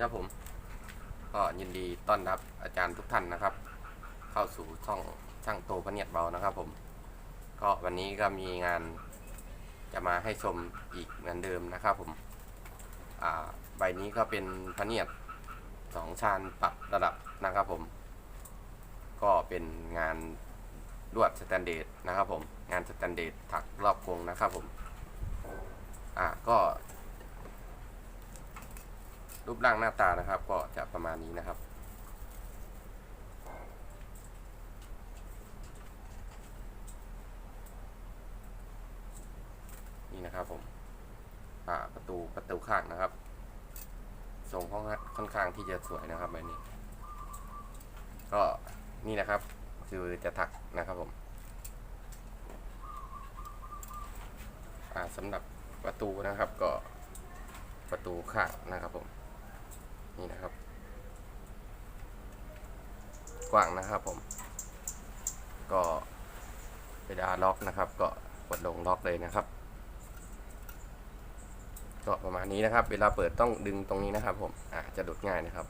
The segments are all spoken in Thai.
ครับผม ก็ยินดีต้อนรับอาจารย์ทุกท่านนะครับ เข้าสู่ช่องช่างโตพระเนียดเบานะครับผม ก็วันนี้ก็มีงานจะมาให้ชมอีกเหมือนเดิมนะครับผม อ่าใบนี้ก็เป็นพระเนียดสองชานปรับระดับนะครับผม ก็เป็นงานลวดสแตนเดดนะครับผม งานสแตนเดดถักรอบกรงนะครับผม อ่าก็ รูปร่างหน้าตานะครับ ก็จะประมาณนี้นะครับ นี่นะครับผมประตูประตูข้างนะครับทรงค่อนข้างค่อนข้างที่จะสวยนะครับใบบนี้ ก็นี่นะครับ คือจะถักนะครับผมสำหรับประตูนะครับก็ประตูข้างนะครับผม นี่นะครับ กว้างนะครับผม ก็เวลาล็อกนะครับ ก็กดลงล็อกเลยนะครับ ก็ประมาณนี้นะครับ เวลาเปิดต้องดึงตรงนี้นะครับ ผมอาจะดุดง่ายนะครับ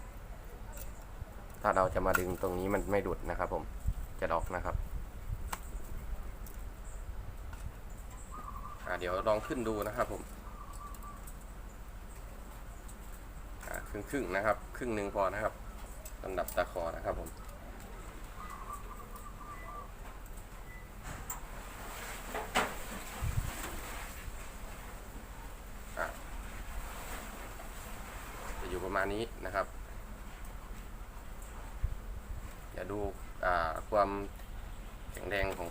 ถ้าเราจะมาดึงตรงนี้มันไม่ดุดนะครับ ผมจะล็อกนะครับอ่าเดี๋ยวลองขึ้นดูนะครับผมอ่า ครึ่งครึ่งๆนะครับ ครึ่งหนึ่งพอนะครับสำหรับตะขอนะครับผมจะอยู่ประมาณนี้นะครับอย่าดูาความแข็งแรงของ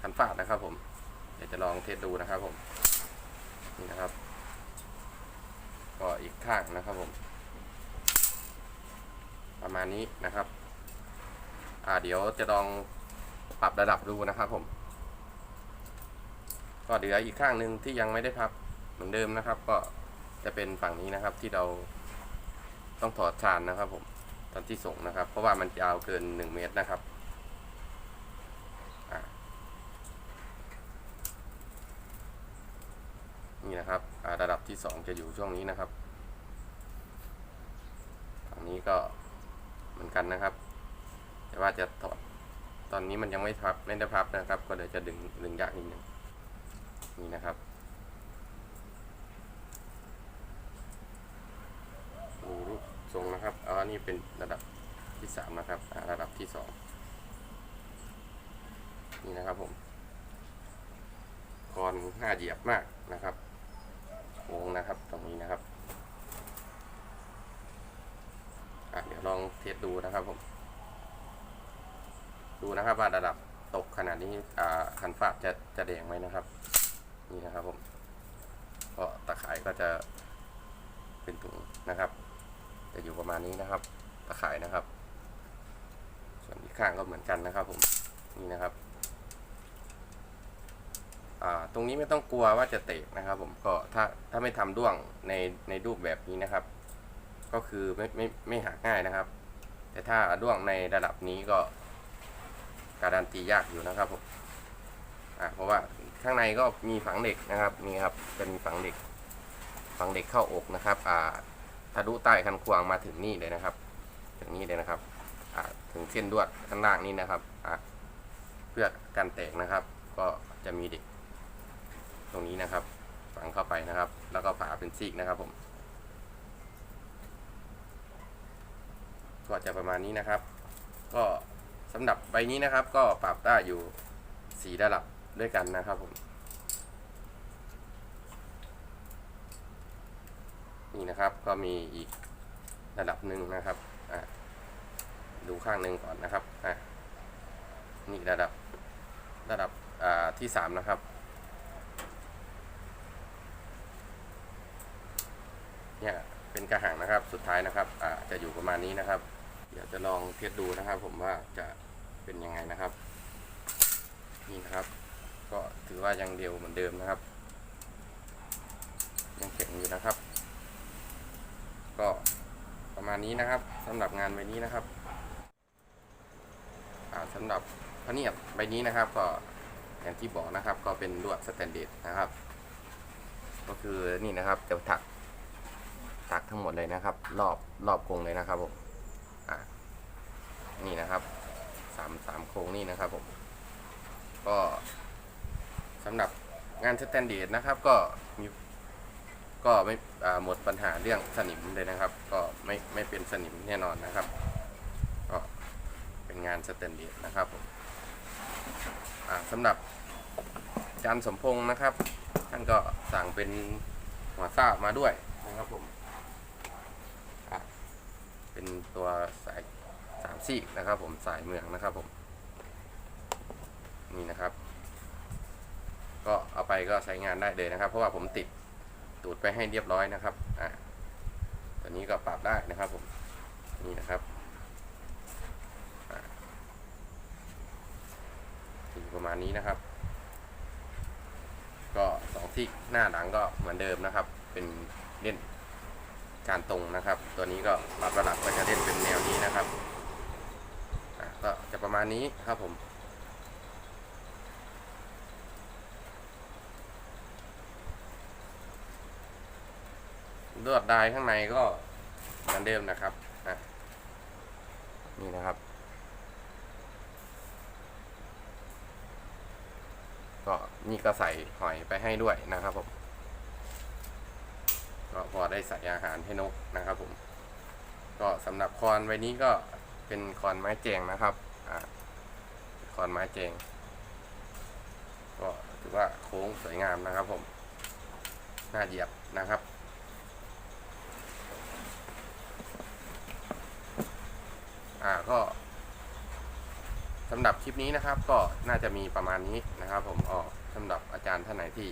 คันฟาดนะครับผมเดี๋ยวจะลองเทสดูนะครับผมนี่นะครับ อีกข้างนะครับผม ประมาณนี้นะครับ อ่าเดี๋ยวจะลองปรับระดับดูนะครับผม ก็เหลืออีกข้างหนึ่งที่ยังไม่ได้พับเหมือนเดิมนะครับ ก็จะเป็นฝั่งนี้นะครับที่เราต้องถอดชานนะครับ ผมตอนที่ส่งนะครับ เพราะว่ามันยาวเกิน1เมตรนะครับนี่นะครับระดับที่ 2 จะอยู่ช่วงนี้นะครับ ก็เหมือนกันนะครับ แต่ว่าจะถอดตอนนี้มันยังไม่พับไม่ได้พับนะครับ ก็เดี๋ยวจะดึงดึงยากนิดนึงนี่นะครับดูรูปทรงนะครับอ๋อนี่เป็นระดับที่สามนะครับระดับที่สองนี่นะครับผมกรห้าเหยียบมากนะครับวงนะครับตรงนี้นะครับ อะเดี๋ยวลองเทสดูนะครับผม ดูนะครับว่าระดับตกขนาดนี้อ่าคันฟาจะจะแดงไหมนะครับ นี่นะครับผมก็ตะข่ายก็จะเป็นถุงนะครับ จะอยู่ประมาณนี้นะครับ ตะข่ายนะครับ ส่วนอีกข้างก็เหมือนกันนะครับ ผมนี่นะครับตรงนี้ไม่ต้องกลัวว่าจะเตะนะครับ ผมก็ถ้าถ้าไม่ทำด้วงในในรูปแบบนี้นะครับ ก็คือไม่ไม่ไม่หักง่ายนะครับ แต่ถ้าด้วงในระดับนี้ก็ การันตียากอยู่นะครับผมอ่าเพราะว่าข้างในก็มีฝังเหล็กนะครับนี่ครับเป็นฝังเหล็กฝังเหล็กเข้าอกนะครับ อ่าทะลุใต้คันควางมาถึงนี่เลยนะครับ ถึงนี่เลยนะครับอ่าถึงเส้นดวดข้างล่างนี้นะครับอ่าเพื่อการแตกนะครับ ก็จะมีเด็ก ตรงนี้นะครับ ฝังเข้าไปนะครับ แล้วก็ผ่าเป็นซีกนะครับผม ก็จะประมาณนี้นะครับ ก็สำหรับใบนี้นะครับ ก็ปรับได้อยู่สีระดับด้วยกันนะครับผมนี่นะครับก็มีอีกระดับหนึ่งนะครับอะดูข้างหนึ่งก่อนนะครับอะนี่ระดับระดับอ่าที่สามนะครับเนี่ยเป็นกระหังนะครับสุดท้ายนะครับอ่าจะอยู่ประมาณนี้นะครับ เดี๋ยวจะลองเทสดูนะครับ ผมว่าจะเป็นยังไงนะครับ นี่นะครับ ก็ถือว่ายังเดียวเหมือนเดิมนะครับ ยังแข็งอยู่นะครับ ก็ประมาณนี้นะครับสำหรับงานใบนี้นะครับอ่าสำหรับพระเนียดใบนี้นะครับ ก็อย่างที่บอกนะครับ ก็เป็นลวดสแตนเดดนะครับ ก็คือนี่นะครับจะถักตักทั้งหมดเลยนะครับ รอบรอบกรงเลยนะครับผม อะนี่นะครับสามสามโครงนี่นะครับผมก็สำหรับงานสแตนเดดนะครับก็มีก็ไม่หมดปัญหาเรื่องสนิมเลยนะครับ ก็ไม่ไม่เป็นสนิมแน่นอนนะครับก็เป็นงานสแตนเดดนะครับผมสำหรับจารย์สมพงษ์นะครับ ท่านก็สั่งเป็นหัวซ่ามาด้วยนะครับผม เป็นตัวสายสามซีกนะครับ ผมสายเมืองนะครับผมนี่นะครับ ก็เอาไปก็ใช้งานได้เลยนะครับ เพราะว่าผมติดตูดไปให้เรียบร้อยนะครับอะตัวนี้ก็ปรับได้นะครับผมนี่นะครับอยู่ประมาณนี้นะครับ ก็สองที่หน้าหลังก็เหมือนเดิมนะครับ เป็นเล่น การตรงนะครับ ตัวนี้ก็ปรับระดับก็จะเล่นเป็นแนวนี้นะครับก็จะประมาณนี้ครับผมลวดลายข้างในก็เหมือนเดิมนะครับนี่นะครับ ก็นี่ก็ใส่หอยไปให้ด้วยนะครับผม ก็พอได้ใส่อาหารให้นกนะครับผม ก็สำหรับคอนใบนี้ก็เป็นคอนไม้แจงนะครับอ่าคอนไม้แจงก็ถือว่าโค้งสวยงามนะครับผมน่าเหยียบนะครับอ่าก็สำหรับคลิปนี้นะครับก็น่าจะมีประมาณนี้นะครับ ผมออกสำหรับอาจารย์ท่านไหนที่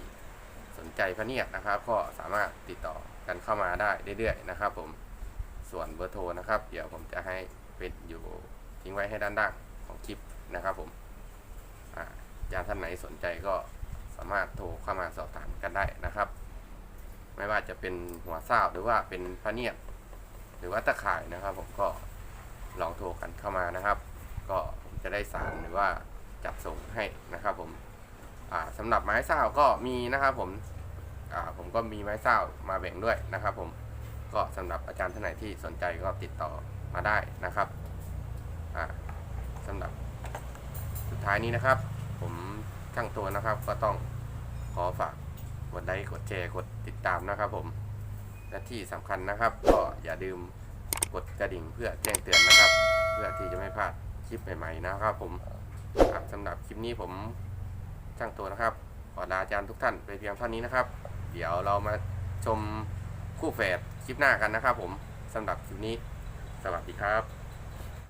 สนใจพระเนียดนะครับ ก็สามารถติดต่อกันเข้ามาได้เรื่อยๆนะครับ ผมส่วนเบอร์โทรนะครับ เดี๋ยวผมจะให้เป็นอยู่ทิ้งไว้ให้ด้านล่างของคลิปนะครับ ผมอาจารย์ท่านไหนสนใจก็สามารถโทรเข้ามาสอบถามกันได้นะครับ ไม่ว่าจะเป็นหัวเศร้าหรือว่าเป็นพระเนียดหรือว่าตะข่ายนะครับ ผมก็ลองโทรกันเข้ามานะครับ ก็ผมจะได้สารหรือว่าจัดส่งให้นะครับผม สำหรับไม้เศร้าก็มีนะครับผมผมก็มีไม้เศร้ามาแบ่งด้วยนะครับผมก็สำหรับอาจารย์ท่านไหนที่สนใจก็ติดต่อมาได้นะครับอ่าสำหรับสุดท้ายนี้นะครับ ผมช่างตัวนะครับก็ต้องขอฝากกดไลค์กดแชร์กดติดตามนะครับผมและที่สำคัญนะครับ ก็อย่าลืมกดกระดิ่งเพื่อแจ้งเตือนนะครับ เพื่อที่จะไม่พลาดคลิปใหม่ๆนะครับ ผมสำหรับคลิปนี้ผม ช่างตัวนะครับ ขอลาอาจารย์ทุกท่านไปเพียงเท่านี้นะครับ เดี๋ยวเรามาชมคู่แฝดคลิปหน้ากันนะครับผมสำหรับคลิปนี้ สวัสดีครับ